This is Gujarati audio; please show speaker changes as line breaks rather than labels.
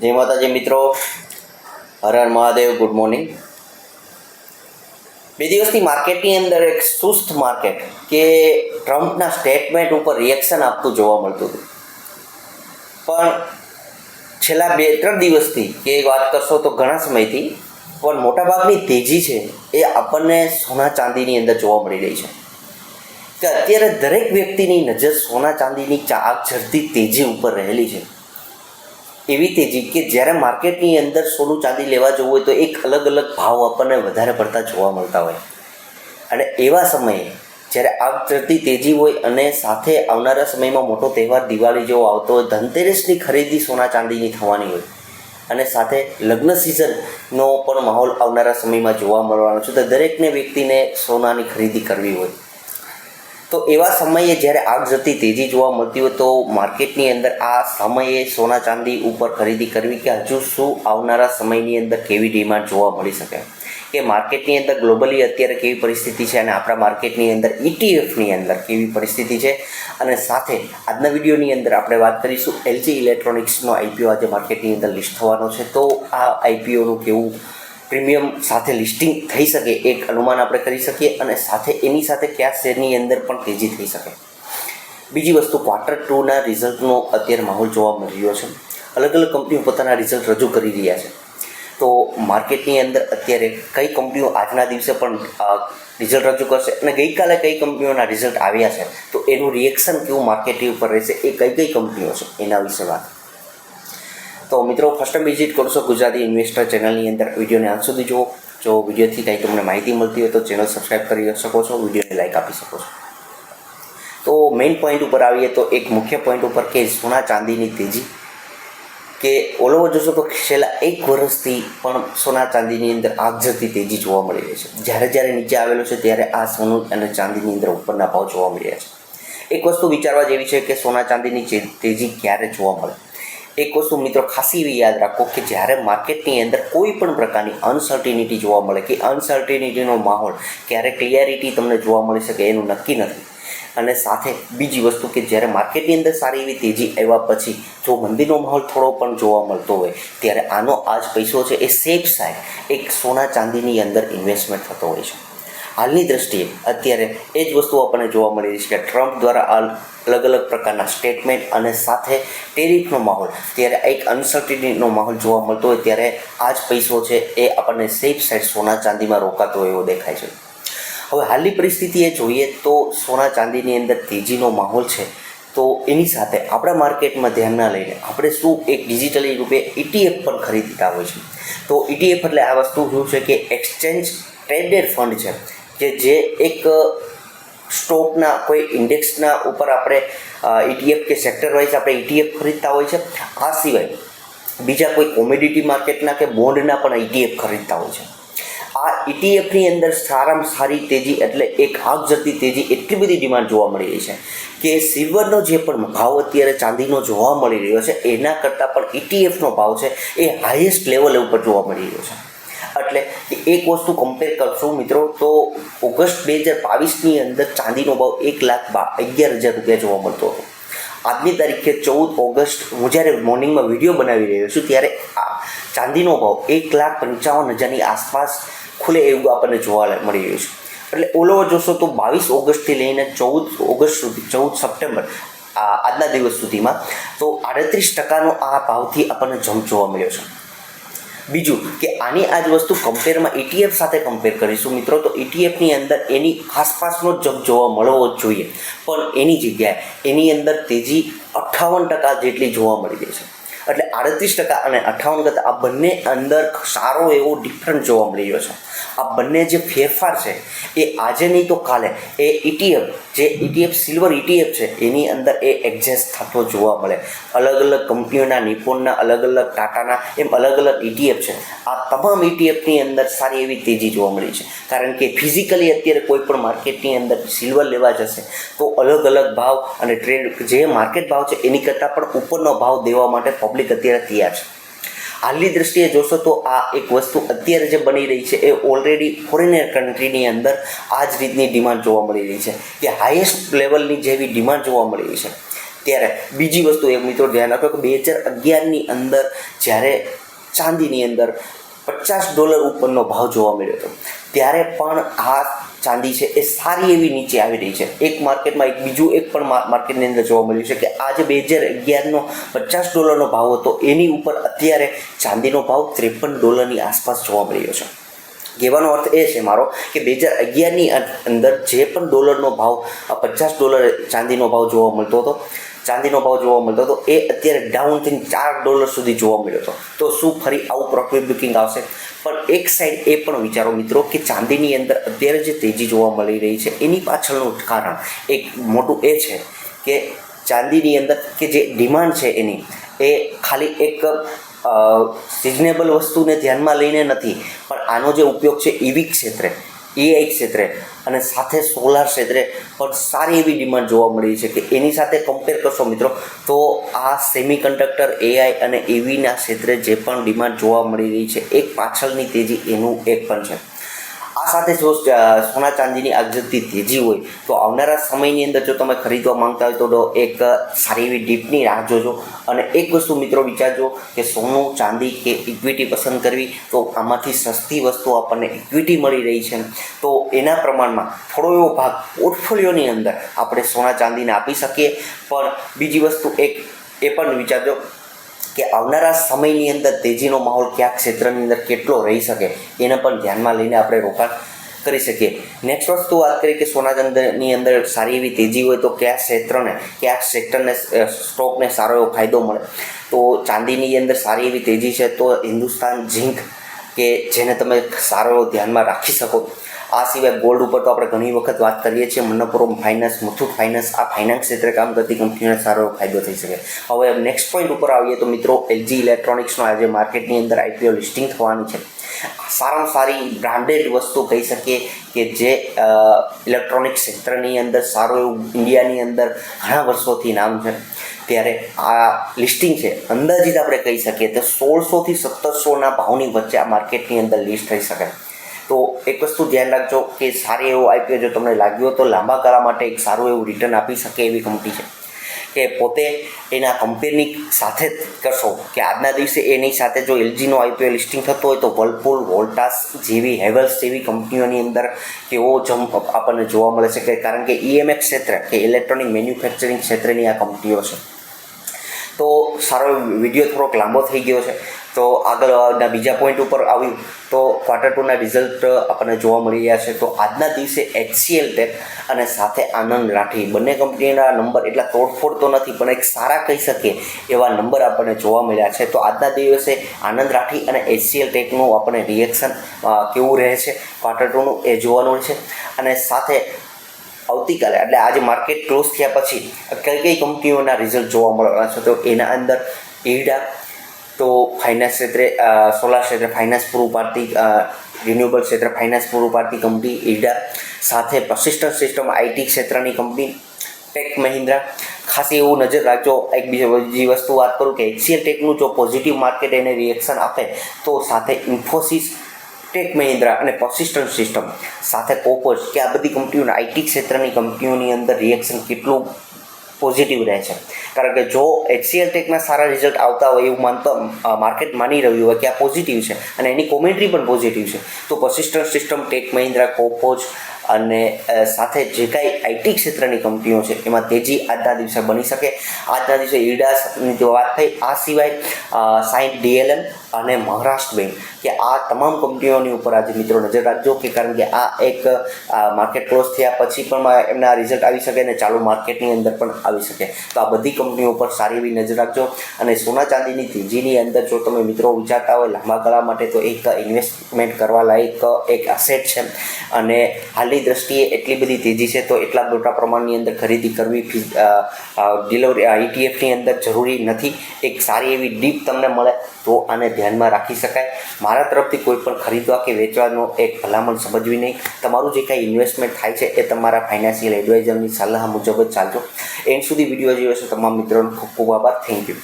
જય માતાજી મિત્રો. હર હર મહાદેવ ગુડ મોર્નિંગ બે દિવસની માર્કેટની અંદર એક સુસ્ત માર્કેટ કે ટ્રમ્પના સ્ટેટમેન્ટ ઉપર રિએક્શન આપતું જોવા મળતું હતું. પણ છેલ્લા બે ત્રણ દિવસથી કે વાત કરશો તો ઘણા સમયથી, પણ મોટાભાગની તેજી છે એ આપણને સોના ચાંદીની અંદર જોવા મળી રહી છે. કે અત્યારે દરેક વ્યક્તિની નજર સોના ચાંદીની ચાક ઝરતી તેજી ઉપર રહેલી છે. એવી તેજી કે જ્યારે માર્કેટની અંદર સોનું ચાંદી લેવા જવું હોય તો એક અલગ અલગ ભાવ આપણને વધારે પડતા જોવા મળતા હોય. અને એવા સમયે જ્યારે આગ ચડતી તેજી હોય અને સાથે આવનારા સમયમાં મોટો તહેવાર દિવાળી જેવો આવતો હોય, ધનતેરસની ખરીદી સોના ચાંદીની થવાની હોય. અને સાથે લગ્ન સિઝનનો પણ માહોલ આવનારા સમયમાં જોવા મળવાનો છે. તો દરેકને વ્યક્તિને સોનાની ખરીદી કરવી હોય. તો એવા સમયે જ્યારે આગ જતી તેજી જોવા મળતી હોય તો માર્કેટની અંદર આ સમયે સોના ચાંદી ઉપર ખરીદી કરવી કે હજુ શું આવનારા સમયની અંદર કેવી ડિમાન્ડ જોવા મળી શકે? કે માર્કેટની અંદર ગ્લોબલી અત્યારે કેવી પરિસ્થિતિ છે અને આપણા માર્કેટની અંદર ઇટીએફની અંદર કેવી પરિસ્થિતિ છે? અને સાથે આજના વિડીયોની અંદર આપણે વાત કરીશું એલજી ઇલેક્ટ્રોનિક્સનો આઈપીઓ આજે માર્કેટની અંદર લિસ્ટ થવાનો છે. તો આ આઈપીઓનું કેવું પ્રીમિયમ સાથે લિસ્ટિંગ થઈ શકે એક અનુમાન આપણે કરી શકીએ અને સાથે એની સાથે કયા શેરની અંદર પણ તેજી થઈ શકે. બીજી વસ્તુ ક્વાર્ટર ટુના રિઝલ્ટનો અત્યારે માહોલ જોવા મળી રહ્યો છે. અલગ અલગ કંપનીઓ પોતાના રિઝલ્ટ રજૂ કરી રહ્યા છે. તો માર્કેટની અંદર અત્યારે કઈ કંપનીઓ આજના દિવસે પણ રિઝલ્ટ રજૂ કરશે અને ગઈકાલે કઈ કંપનીઓના રિઝલ્ટ આવ્યા છે, તો એનું રિએક્શન કેવું માર્કેટ ઉપર રહેશે એ કઈ કઈ કંપનીઓ છે, એના વિશે વાત. તો મિત્રો ફર્સ્ટ વિઝિટ કરશો ગુજરાતી ઇન્વેસ્ટર ચેનલની અંદર. વિડીયોને અંત સુધી જુઓ. જો વિડીયોથી કંઈ તમને માહિતી મળતી હોય તો ચેનલ સબસ્ક્રાઈબ કરી શકો છો વિડીયોને લાઈક આપી શકો છો. તો મેઇન પોઈન્ટ ઉપર આવીએ તો એક મુખ્ય પોઈન્ટ ઉપર કે સોના ચાંદીની તેજી. કે ઓલ ઓવર જોશો તો છેલ્લા એક વર્ષથી પણ સોના ચાંદીની અંદર આગ જતી તેજી જોવા મળી રહી છે. જ્યારે જ્યારે નીચે આવેલો છે ત્યારે આ સોનું અને ચાંદીની અંદર ઉપરના ભાવ જોવા મળી રહ્યા છે. એક વસ્તુ વિચારવા જેવી છે કે સોના ચાંદીની તેજી ક્યારે જોવા મળે? એક વસ્તુ મિત્રો ખાસી એવી યાદ રાખો કે જ્યારે માર્કેટની અંદર કોઈ પણ પ્રકારની અનસર્ટિનિટી જોવા મળે, કે અનસર્ટિનિટીનો માહોલ, ક્યારે ક્લિયરિટી તમને જોવા મળી શકે એનું નક્કી નથી. અને સાથે બીજી વસ્તુ કે જ્યારે માર્કેટની અંદર સારી એવી તેજી આવ્યા પછી, જો મંદીનો માહોલ થોડો પણ જોવા મળતો હોય, ત્યારે આનો આ જ પૈસો છે એ સેફ સાઈડ એક સોના ચાંદીની અંદર ઇન્વેસ્ટમેન્ટ થતો હોય છે. હાલની દ્રષ્ટિએ અત્યારે એ જ વસ્તુ આપણને જોવા મળી રહી છે કે ટ્રમ્પ દ્વારા અલગ અલગ પ્રકારના સ્ટેટમેન્ટ અને સાથે ટેરિફનો માહોલ, ત્યારે એક અનસર્ટિનિટીનો માહોલ જોવા મળતો હોય ત્યારે આ જ પૈસો છે એ આપણને સેફ સાઈડ સોના ચાંદીમાં રોકાતો એવો દેખાય છે. હવે હાલની પરિસ્થિતિ એ જોઈએ તો સોના ચાંદીની અંદર તેજીનો માહોલ છે. તો એની સાથે આપણા માર્કેટમાં ધ્યાનમાં લઈને આપણે શું એક ડિજિટલી રૂપે ઇટીએફ પણ ખરીદતા હોય છે. તો ઇટીએફ એટલે આ વસ્તુ શું છે કે એક્સચેન્જ ટ્રેડેડ ફંડ છે. કે જે એક સ્ટોકના કોઈ ઇન્ડેક્સના ઉપર આપણે ઇટીએફ કે સેક્ટર વાઇઝ આપણે ઇટીએફ ખરીદતા હોય છે. આ સિવાય બીજા કોઈ કોમોડિટી માર્કેટના કે બોન્ડના પણ ઇટીએફ ખરીદતા હોય છે. આ ઇટીએફની અંદર સારામાં સારી તેજી એટલે એક આગ જતી તેજી એટલી બધી ડિમાન્ડ જોવા મળી રહી છે કે સિલ્વરનો જે પણ ભાવ અત્યારે ચાંદીનો જોવા મળી રહ્યો છે, એના કરતાં પણ ઇટીએફનો ભાવ છે એ હાઈએસ્ટ લેવલ ઉપર જોવા મળી રહ્યો છે. એક વસ્તુ કમ્પેર કરશું મિત્રો, તો ઓગસ્ટ બે હજાર બાવીસની અંદર ચાંદીનો ભાવ એક લાખ અગિયાર હજાર રૂપિયા જોવા મળતો હતો. આજની તારીખે ચૌદ ઓગસ્ટ હું જ્યારે મોર્નિંગમાં વીડિયો બનાવી રહ્યો છું, ત્યારે આ ચાંદીનો ભાવ એક લાખ પંચાવન હજારની આસપાસ ખુલે એવું આપણને જોવા મળી રહ્યું છે. એટલે ઓલો જોશો તો બાવીસ ઓગસ્ટથી લઈને ચૌદ ઓગસ્ટ સુધી, ચૌદ સપ્ટેમ્બર આજના દિવસ સુધીમાં, તો આડત્રીસ ટકાનો આ ભાવથી આપણને જમ્પ જોવા મળ્યો છે. બીજું કે આની આ જ વસ્તુ કમ્પેરમાં ઈટીએફ સાથે કમ્પેર કરીશું મિત્રો, તો ઈટીએફની અંદર એની આસપાસનો જગ જોવા મળવો જ જોઈએ. પણ એની જગ્યાએ એની અંદર તેજી અઠ્ઠાવન ટકા જેટલી જોવા મળી રહી છે. એટલે આડત્રીસ ટકા અને અઠ્ઠાવન ટકા આ બંને અંદર સારો એવો ડિફરન્ટ જોવા મળી રહ્યો છે. આ બંને જે ફેરફાર છે, એ આજે નહીં તો કાલે એ ઇટીએફ જે ઇટીએફ સિલ્વર ઇટીએફ છે, એની અંદર એ એડજસ્ટ થતો જોવા મળે. અલગ અલગ કંપનીઓના, નિપુણના, અલગ અલગ ટાટાના, એમ અલગ અલગ ઇટીએફ છે. આ તમામ ઇટીએફની અંદર સારી એવી તેજી જોવા મળી છે. કારણ કે ફિઝિકલી અત્યારે કોઈ પણ માર્કેટની અંદર સિલ્વર લેવા જશે, તો અલગ અલગ ભાવ અને ટ્રેડ જે માર્કેટ ભાવ છે, એની કરતાં પણ ઉપરનો ભાવ દેવા માટે પબ્લિક અત્યારે તૈયાર છે. હાલની દ્રષ્ટિએ જોશો તો આ એક વસ્તુ અત્યારે જે બની રહી છે એ ઓલરેડી ફોરેનર કન્ટ્રીની અંદર આ જ રીતની ડિમાન્ડ જોવા મળી રહી છે. કે હાઈએસ્ટ લેવલની જેવી ડિમાન્ડ જોવા મળી રહી છે. ત્યારે બીજી વસ્તુ એક મિત્રો ધ્યાન રાખો કે બે હજાર અગિયારની અંદર જ્યારે ચાંદીની અંદર પચાસ ડોલર ઉપરનો ભાવ જોવા મળ્યો હતો. ત્યારે પણ આ ચાંદી છે, એ સારી એવી નીચે આવી રહી છે. એક માર્કેટમાં એક બીજું એક પણ માર્કેટની અંદર જોવા મળ્યું છે કે આજે બે હજાર અગિયારનો પચાસ ડોલરનો ભાવ હતો. એની ઉપર અત્યારે ચાંદીનો ભાવ ત્રેપન ડોલરની આસપાસ જોવા મળ્યો છે. કહેવાનો અર્થ એ છે મારો કે બે હજાર અગિયારની અંદર જે પણ ડોલરનો ભાવ પચાસ ડોલર ચાંદીનો ભાવ જોવા મળતો હતો ચાંદીનો ભાવ જોવા મળતો હતો. એ અત્યારે ડાઉન થઈને ચાર ડોલર સુધી જોવા મળ્યો હતો. તો શું ફરી આવું પ્રોફિટ બુકિંગ આવશે? પણ એક સાઈડ એ પણ વિચારો મિત્રો કે ચાંદીની અંદર અત્યારે જે તેજી જોવા મળી રહી છે, એની પાછળનું કારણ એક મોટું એ છે કે ચાંદીની અંદર કે જે ડિમાન્ડ છે એની, એ ખાલી એક સિઝનેબલ વસ્તુને ધ્યાનમાં લઈને નથી, પણ આનો જે ઉપયોગ છે ઇવી ક્ષેત્રે એઆઈ ક્ષેત્રે અને સાથે સોલાર ક્ષેત્રે પણ સારી એવી ડિમાન્ડ જોવા મળી છે કે એની સાથે કમ્પેર કરશો મિત્રો, તો આ સેમી કન્ડક્ટર એઆઈ અને એવીના ક્ષેત્રે જે પણ ડિમાન્ડ જોવા મળી રહી છે, એક પાછળની તેજી એનું એક પણ છે. આ સાથે જો સોના ચાંદીની આગજતી તેજી હોય, તો આવનારા સમયની અંદર જો તમે ખરીદવા માંગતા હોય તો એક સારી એવી ડીપની રાહ જોજો. અને એક વસ્તુ મિત્રો વિચારજો કે સોનું, ચાંદી કે ઇક્વિટી પસંદ કરવી, તો આમાંથી સસ્તી વસ્તુ આપણને ઇક્વિટી મળી રહી છે. તો એના પ્રમાણમાં થોડો એવો ભાગ પોર્ટફોલિયોની અંદર આપણે સોના ચાંદીને આપી શકીએ. પણ બીજી વસ્તુ એક, એ પણ વિચારજો કે આવનારા સમયની અંદર તેજીનો માહોલ કયા ક્ષેત્રની અંદર કેટલો રહી શકે, એને પણ ધ્યાનમાં લઈને આપણે રોકાણ કરી શકીએ. નેક્સ્ટ વસ્તુ વાત કરીએ કે સોના ચાંદીની અંદર સારી એવી તેજી હોય તો કયા ક્ષેત્રને, કયા સેક્ટરને સ્ટોકને સારો એવો ફાયદો મળે? તો ચાંદીની અંદર સારી એવી તેજી છે તો હિન્દુસ્તાન ઝીંક, કે જેને તમે સારો એવો ધ્યાનમાં રાખી શકો. આ સિવાય ગોલ્ડ ઉપર તો આપણે ઘણી વખત વાત કરીએ છીએ મનપુરમ ફાઇનાન્સ મુથુટ ફાઇનાન્સ આ ફાઇનાન્સ ક્ષેત્રે કામ કરતી કંપનીઓને સારો ફાયદો થઈ શકે. હવે નેક્સ્ટ પોઈન્ટ ઉપર આવીએ તો મિત્રો એલજી ઇલેક્ટ્રોનિક્સનો આજે માર્કેટની અંદર આઈપીઓ લિસ્ટિંગ થવાની છે. સારામાં સારી બ્રાન્ડેડ વસ્તુ કહી શકીએ કે જે ઇલેક્ટ્રોનિક ક્ષેત્રની અંદર સારું એવું ઇન્ડિયાની અંદર ઘણા વર્ષોથી નામ છે. ત્યારે આ લિસ્ટિંગ છે, અંદાજિત આપણે કહી શકીએ તો સોળસોથી સત્તરસોના ભાવની વચ્ચે આ માર્કેટની અંદર લિસ્ટ થઈ શકે. તો એક વસ્તુ ધ્યાન રાખજો કે સારી એવો આઈપીઓ જો તમને લાગ્યો તો લાંબા ગાળા માટે એક સારું એવું રિટર્ન આપી શકે એવી કંપની છે. કે પોતે એના કંપનીની સાથે જ કરશો. કે આજના દિવસે એની સાથે જો એલજીનો આઈપીઓ લિસ્ટિંગ થતો હોય તો વર્લપુલ વોલ્ટાસ જેવી હેવલ્સ જેવી કંપનીઓની અંદર કેવો જમ્પ આપણને જોવા મળે છે કે કારણ કે ઈએમએક્સ ક્ષેત્ર કે ઇલેક્ટ્રોનિક મેન્યુફેક્ચરિંગ ક્ષેત્રની આ કંપનીઓ છે. તો સારો વીડિયો થોડોક લાંબો થઈ ગયો છે. તો આગળના બીજા પોઈન્ટ ઉપર આવ્યું તો ક્વાર્ટર ટુના રિઝલ્ટ આપણને જોવા મળી રહ્યા છે. તો આજના દિવસે એચસીએલ ટેક અને સાથે આનંદ રાઠી બંને કંપનીના નંબર એટલા તોડફોડ તો નથી, પણ એક સારા કહી શકીએ એવા નંબર આપણને જોવા મળ્યા છે. તો આજના દિવસે આનંદ રાઠી અને એચસીએલ ટેકનું આપણને રિએક્શન કેવું રહે છે? ક્વાર્ટર ટુનું એ જોવાનું છે. અને સાથે આવતીકાલે, એટલે આજે માર્કેટ ક્લોઝ થયા પછી કઈ કઈ કંપનીઓના રિઝલ્ટ જોવા મળવાના છે? તો એના અંદર ઈડા તો ફાઇનાન્સ ક્ષેત્રે સોલાર ક્ષેત્રે ફાઇનાન્સ પૂરું પાડતી રિન્યુએબલ ક્ષેત્રે ફાઇનાન્સ પૂરું પાડતી કંપની ઈડા. સાથે પરસિસ્ટન્ટ સિસ્ટમ આઈટી ક્ષેત્રની કંપની ટેક મહિન્દ્રા. ખાસ એવું નજર રાખજો, એક બીજી વસ્તુ વાત કરું કે એક્સિયલ ટેકનું જો પોઝિટિવ માર્કેટ એને રિએક્શન આપે, તો સાથે ઇન્ફોસિસ ટેક મહિન્દ્રા અને પર્સિસ્ટન્ટ સિસ્ટમ સાથે કોપર્સ કે આ બધી કંપનીઓના આઈટી ક્ષેત્રની કંપનીઓની અંદર રિએક્શન કેટલું પોઝિટિવ રહે છે. કારણ કે જો એચસીએલ ટેકના સારા રિઝલ્ટ આવતા હોય એવું માનતા માર્કેટ માની રહ્યું હોય કે આ પોઝિટિવ છે અને એની કોમેન્ટ્રી પણ પોઝિટિવ છે, તો persistent system Tech Mahindra Coforge અને સાથે જે કાંઈ આઈટી ક્ષેત્રની કંપનીઓ છે, એમાં તેજી આજના દિવસે બની શકે. આજના દિવસે ઈડાસની વાત થઈ, આ સિવાય સાઈન ડીએલએમ અને મહારાષ્ટ્ર બેંક કે આ તમામ કંપનીઓની ઉપર આજે મિત્રો નજર રાખજો કે કારણ કે આ એક માર્કેટ ક્લોઝ થયા પછી પણ એમના રિઝલ્ટ આવી શકે અને ચાલુ માર્કેટની અંદર પણ આવી શકે. તો આ બધી કંપનીઓ ઉપર સારી એવી નજર રાખજો. અને સોના ચાંદીની તેજીની અંદર જો તમે મિત્રો વિચારતા હોય લાંબા ગાળા માટે તો એક ઇન્વેસ્ટમેન્ટ કરવા લાયક એક અસેટ છે. અને હાલની દ્રષ્ટિએ એટલી બધી તેજી છે તો એટલા મોટા પ્રમાણની અંદર ખરીદી કરવી ડિલિવરી ઈટીએફની અંદર જરૂરી નથી. એક સારી એવી ડીપ તમને મળે તો આને ધ્યાનમાં રાખી શકાય. મારા તરફથી કોઈ પણ ખરીદવા કે વેચવાનો એક ભલામણ સમજવી નહીં. તમારું જે કાંઈ ઇન્વેસ્ટમેન્ટ થાય છે એ તમારા ફાઇનાન્શિયલ એડવાઇઝરની સલાહ મુજબ જ ચાલજો. એન્ડ સુધી વીડિયો જોયો છે તમામ મિત્રોનો ખૂબ ખૂબ આભાર. Thank you